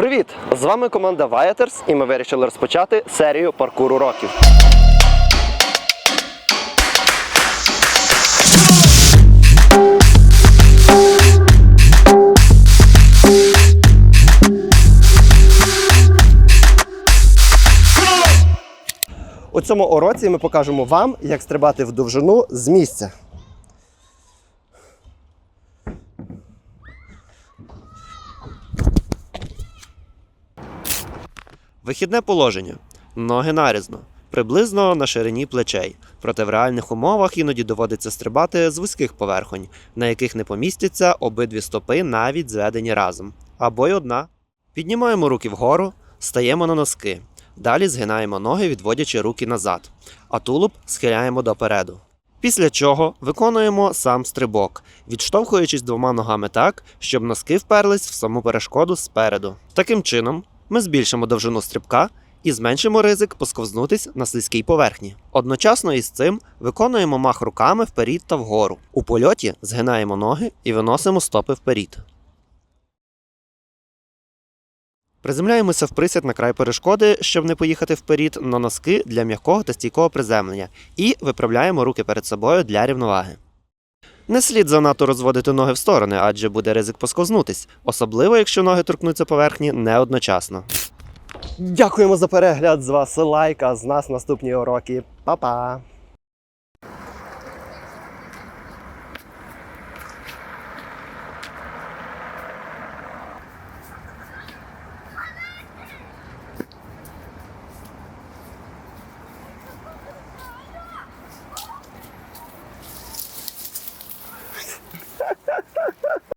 Привіт! З вами команда Viators і ми вирішили розпочати серію паркур уроків. У цьому уроці ми покажемо вам, як стрибати в довжину з місця. Вихідне положення. Ноги нарізно, приблизно на ширині плечей. Проте в реальних умовах іноді доводиться стрибати з вузьких поверхонь, на яких не помістяться обидві стопи навіть зведені разом. Або й одна. Піднімаємо руки вгору, стаємо на носки. Далі згинаємо ноги, відводячи руки назад, а тулуб схиляємо допереду. Після чого виконуємо сам стрибок, відштовхуючись двома ногами так, щоб носки вперлись в саму перешкоду спереду. Таким чином, ми збільшимо довжину стрибка і зменшимо ризик посковзнутись на слизькій поверхні. Одночасно із цим виконуємо мах руками вперід та вгору. У польоті згинаємо ноги і виносимо стопи вперід. Приземляємося в присід на край перешкоди, щоб не поїхати вперід, на носки для м'якого та стійкого приземлення, і виправляємо руки перед собою для рівноваги. Не слід занадто розводити ноги в сторони, адже буде ризик поскознутись, особливо якщо ноги торкнуться поверхні не одночасно. Дякуємо за перегляд. З вас лайк, а з нас наступні уроки. Па-па!